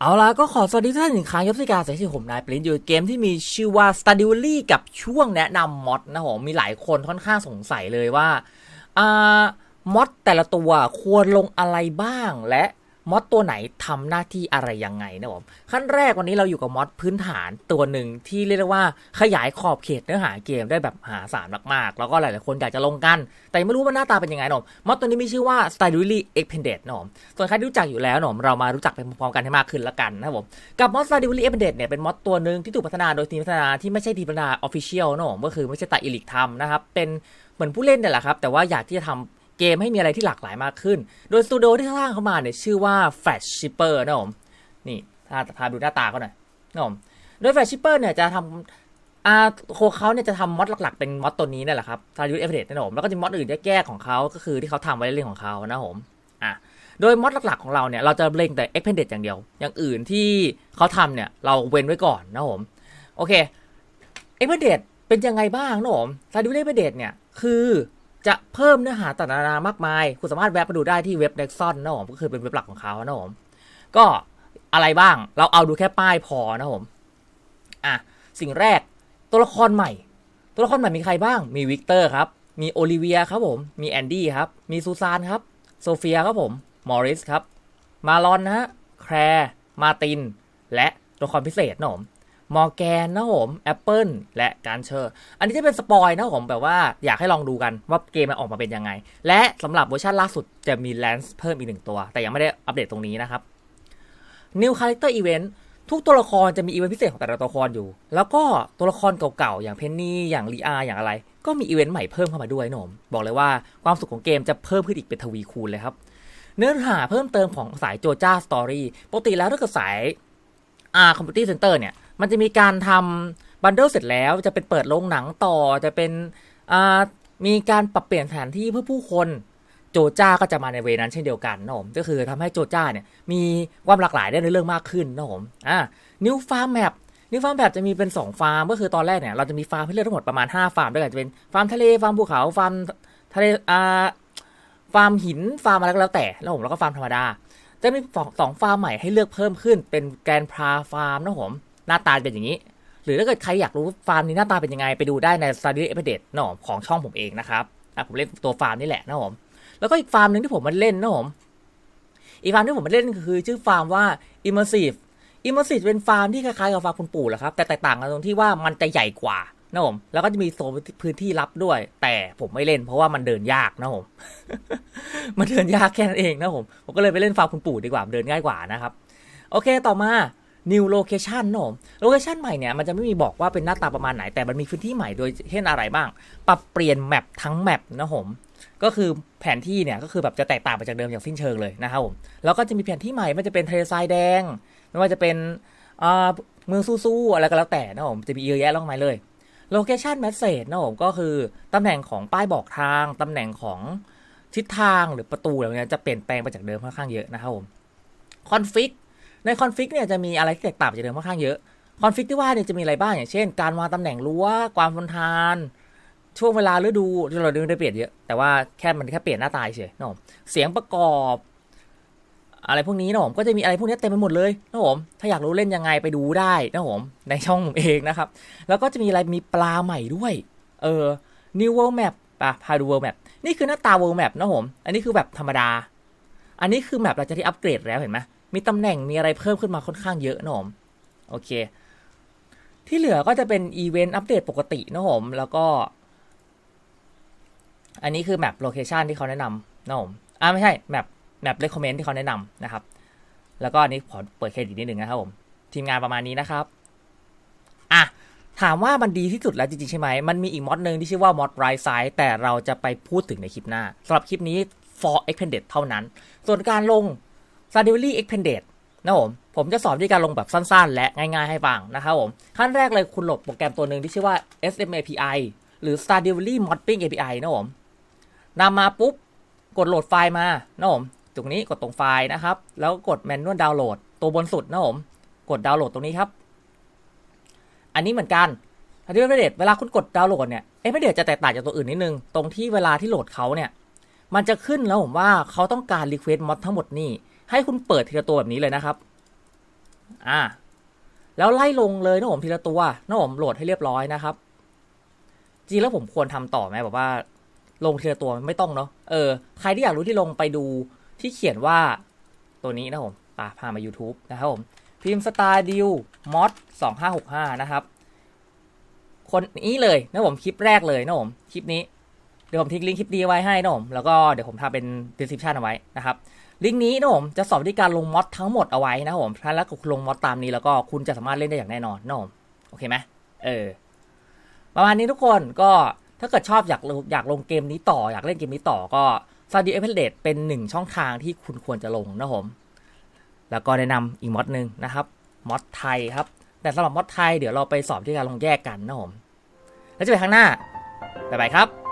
เอาล่ะก็ขอสวัสดีท่านอีกครั้งยศสิกาเสียรผมนายปรินอยู่เกมที่มีชื่อว่า s t a d i w l y กับช่วงแนะนำมอดนะผมมีหลายคนค่อนข้างสงสัยเลยว่าอ่ามอดแต่ละตัวควรลงอะไรบ้าง และ มอดตัวไหนทำหน้าที่อะไรยังไงนะผมขั้นแรกวันนี้เราอยู่กับมอดพื้นฐานตัวหนึ่งที่เรียกได้ว่าขยายขอบเขตเนื้อหาเกมได้แบบหาศาลมากๆ แล้วก็หลายๆคนอยากจะลงกัน แต่ไม่รู้ว่าหน้าตาเป็นยังไงหนอมมอดตัวนี้มีชื่อว่า s t y l e l y Expanded หนอมส่วนใครที่รู้จักอยู่แล้วหนอมเรามารู้จักไปพร้อมกันให้มากขึ้นละกันนะผมกับมอด s t y l e l y Expanded เนี่ยเป็นมอดตัวหนึ่งที่ถูกพัฒนาโดยทีมพัฒนาที่ไม่ใช่ทีมพัฒนา Official หนอมก็คือไม่ใช่ตาอิลิกทำนะครับเป็นเหมือนผู้เล่นเนี่ยแหละครับแต่ว่าอยากที่จะทำ เกมให้มีอะไรที่หลากหลายมากขึ้น โดยสตูดิโอที่สร้างเข้ามาเนี่ยชื่อว่า Flash Shipper นะผมนี่ถ้าพาดูหน้าตาเขาหน่อยนะผมโดย Flash Shipper เนี่ยจะทำอ่าโคเขาเนี่ยจะทำมอดหลักๆ เป็นมอดตัวนี้นี่แหละครับทายุทเอฟเดตนะผมแล้วก็จะมอดอื่นแกๆของเขาก็คือที่เขาทำไว้เรื่องของเขานะผมอะโดยมอดหลักๆของเราเนี่ยเราจะเล็งแต่ Expanded อย่างเดียว อย่างอื่นที่เขาทำเนี่ยเราเว้นไว้ก่อนนะผมโอเค Expanded เป็นยังไงบ้างนะผมทายุทเอฟเดตเนี่ยคือ จะเพิ่มเนื้อหาต่างๆนานามากมาย คุณสามารถแวะมาดูได้ที่เว็บ Nexon นะผมก็คือเป็นเว็บหลักของเขานะผมก็อะไรบ้างเราเอาดูแค่ป้ายพอนะผมอะสิ่งแรกตัวละครใหม่ ตัวละครใหม่มีใครบ้าง มีวิกเตอร์ครับ มีโอลิเวียครับผม มีแอนดี้ครับ มีซูซานครับ โซเฟียครับผม มอริสครับ มาลอนนะฮะ แคร์ มาติน และตัวละครพิเศษนะผม มอร์แกนนะผมแอปเปิลและการเชอร์อันนี้จะเป็นสปอยนะผมแบบว่าอยากให้ลองดูกันว่าเกมมันออกมาเป็นยังไง และสำหรับเวอร์ชันล่าสุดจะมีแลนส์เพิ่มอีกหนึ่งตัว แต่ยังไม่ได้อัปเดตตรงนี้นะครับ New Character Event ทุกตัวละครจะมีอีเวนต์พิเศษของแต่ละตัวละครอยู่ แล้วก็ตัวละครเก่าๆ อย่างเพนนี่ อย่างลีอา อย่างอะไร ก็มีอีเวนต์ใหม่เพิ่มเข้ามาด้วยนม บอกเลยว่าความสุขของเกมจะเพิ่มขึ้นอีกเป็นทวีคูณเลยครับ เนื้อหาเพิ่มเติมของสายโจจ้าสตอรี่ ปกติแล้วถ้าเกิดสายอ่าคอมพิวเตอร์เซ็นเตอร์เนี่ย มันจะมีการทำบันเดิลเสร็จแล้วจะเป็นเปิดโรงหนังต่อจะเป็นมีการปรับเปลี่ยนสถานที่เพื่อผู้คนโจจ้าก็จะมาในเวนั้นเช่นเดียวกันนะผมก็คือทำให้โจจ้าเนี่ยมีความหลากหลายได้ในเรื่องมากขึ้นนะผมอ่านิวฟาร์มแมปนิวฟาร์มแมปจะมีเป็น 2 ฟาร์ม ก็คือตอนแรกเนี่ยเราจะมีฟาร์มให้เลือกทั้งหมดประมาณ 5 ฟาร์มด้วยกันจะเป็นฟาร์มทะเลฟาร์มภูเขาฟาร์มทะเลอ่าฟาร์มหินฟาร์มอะไรก็แล้วแต่นะผมแล้วก็ฟาร์มธรรมดาจะมีสองสองฟาร์มใหม่ให้เลือกเพิ่มขึ้นเป็นแกรนพาฟาร์มนะผม หน้าตาเป็นอย่างนี้ หรือถ้าเกิดใครอยากรู้ฟาร์มนี้หน้าตาเป็นยังไง ไปดูได้ใน Study e p i d a t e นะผมของช่องผมเองนะครับผมเล่นตัวฟาร์มนี่แหละนะผมแล้วก็อีกฟาร์มหนึ่งที่ผมมาเล่นนะผมอีกฟาร์มที่ผมมาเล่นคือชื่อฟาร์มว่า Immersive Immersive เป็นฟาร์มที่คล้ายๆกับฟาร์มคุณปู่แหละครับแต่แตกต่างกันตรงที่ว่ามันจะใหญ่กว่านะผมแล้วก็จะมีโซนพื้นที่รับด้วย แต่ผมไม่เล่นเพราะว่ามันเดินยากนะผมมันเดินยากแค่นั้นเองนะผมผมก็เลยไปเล่นฟาร์มคุณปู่ดีกว่าเดินง่ายกว่านะครับ โอเคต่อมา new location นะผม location ใหม่เนี่ยมันจะไม่มีบอกว่าเป็นหน้าตาประมาณไหน แต่มันมีพื้นที่ใหม่โดยเช่นอะไรบ้าง ปรับเปลี่ยนแมปทั้งแมปนะผมก็คือแผนที่เนี่ยก็คือแบบจะแตกต่างไปจากเดิมอย่างสิ้นเชิงเลยนะครับผมแล้วก็จะมีแผนที่ใหม่ไม่ว่าจะเป็นทะเลทรายแดง ไม่ว่าจะเป็นเมืองสู้ๆอะไรก็แล้วแต่นะผมจะมีเยอะแยะมากมายเลย location message นะผมก็คือตำแหน่งของป้ายบอกทางตำแหน่งของทิศทางหรือประตูอะไรเงี้ยจะเปลี่ยนแปลงไปจากเดิมค่อนข้างเยอะนะครับผม config ในคอนฟิกเนี่ยจะมีอะไรที่แตกต่างจากเดิมค่อนข้างเยอะคอนฟิกที่ว่าเนี่ยจะมีอะไรบ้างอย่างเช่น การวางตำแหน่งรั้วความทนทาน ช่วงเวลาฤดูเราไม่ได้เปลี่ยนเยอะ แต่ว่าแค่มันแค่เปลี่ยนหน้าตาเฉยนะผมเสียงประกอบ อะไรพวกนี้นะผมก็จะมีอะไรพวกนี้เต็มไปหมดเลยนะผมถ้าอยากรู้เล่นยังไงไปดูได้นะผมในช่องผมเองนะครับ แล้วก็จะมีอะไรมีปลาใหม่ด้วย เออ new world map ป่ะพาดู world map นี่คือหน้าตา world map นะผมอันนี้คือแบบธรรมดา อันนี้คือแมปหลังจากที่อัปเกรดแล้วเห็นไหม มีตำแหน่งมีอะไรเพิ่มขึ้นมาค่อนข้างเยอะนะผมโอเค ที่เหลือก็จะเป็นอีเวนต์อัปเดตปกตินะผมแล้วก็ อันนี้คือแมปโลเคชันที่เขาแนะนำนะผมอ่าไม่ใช่แมปแมปเรคคอมเมนต์ที่เขาแนะนำนะครับ แล้วก็อันนี้ขอเปิดเครดิตนิดนึงนะครับผม ทีมงานประมาณนี้นะครับอะถามว่ามันดีที่สุดแล้วจริงๆใช่ไหม มันมีอีกมอดหนึ่งที่ชื่อว่ามอดไรไซแต่เราจะไปพูดถึงในคลิปหน้าสำหรับคลิปนี้ for expanded เท่านั้น ส่วนการลง s t a d i v a l y Expanded นะผม ผมจะสอนวิธีการลงแบบสั้นๆ และง่ายๆให้ฟังนะครับผม ขั้นแรกเลยคุณโหลดโปรแกรมตัวหนึ่งที่ชื่อว่า SMAPI หรือ s t a d i v a l y Modding API นะผมนำมาปุ๊บ กดโหลดไฟล์มานะผม ตรงนี้กดตรงไฟล์นะครับ แล้วกด Manual Download ตัวบนสุดนะผม กดดาวน์โหลดตรงนี้ครับ อันนี้เหมือนกัน s t a d i v a l y เวลาคุณกดดาวน์โหลดเนี่ยเอ p เดจะแตกต่างจากตัวอื่นนิดนึง ตรงที่เวลาที่โหลดเขาเนี่ย มันจะขึ้นแล้วผมว่าเขาต้องการ request mod ทั้งหมดนี่ ให้คุณเปิดทีละตัวแบบนี้เลยนะครับ อ่า แล้วไล่ลงเลยนะผมทีละตัวนะผมโหลดให้เรียบร้อยนะครับ จริงแล้วผมควรทำต่อไหมแบบว่า ลงทีละตัวไม่ต้องเนาะ เออ ใครที่อยากรู้ที่ลงไปดูที่เขียนว่าตัวนี้นะผมป่าพามา YouTube นะครับผม พิมพ์สตาร์ดิวมอดสองห้าหกห้านะครับ คนนี้เลยนะผมคลิปแรกเลยนะผมคลิปนี้ เดี๋ยวผมทิ้งลิงก์คลิปนี้ไว้ให้นะผมแล้วก็เดี๋ยวผมทำเป็น description เอาไว้นะครับลิงก์นี้นะผมจะสอนวิธีการลงมอดทั้งหมดเอาไว้นะครับผมถ้าแล้วคุณลงมอดตามนี้แล้วก็คุณจะสามารถเล่นได้อย่างแน่นอนนะผมโอเคไหมเออประมาณนี้ทุกคนก็ถ้าเกิดชอบอยากอยากลงเกมนี้ต่อ อยากเล่นเกมนี้ต่อก็ s t u d i o e p i l a t e เป็นหนึ่งช่องทางที่คุณควรจะลงนะผมแล้วก็แนะนำอีกมอดหนึ่งนะครับมอดไทยครับ แต่สำหรับมอดไทยเดี๋ยวเราไปสอบที่การลงแยกกันนะผมแล้วเจอกันครั้งหน้าบ๊ายบายครับ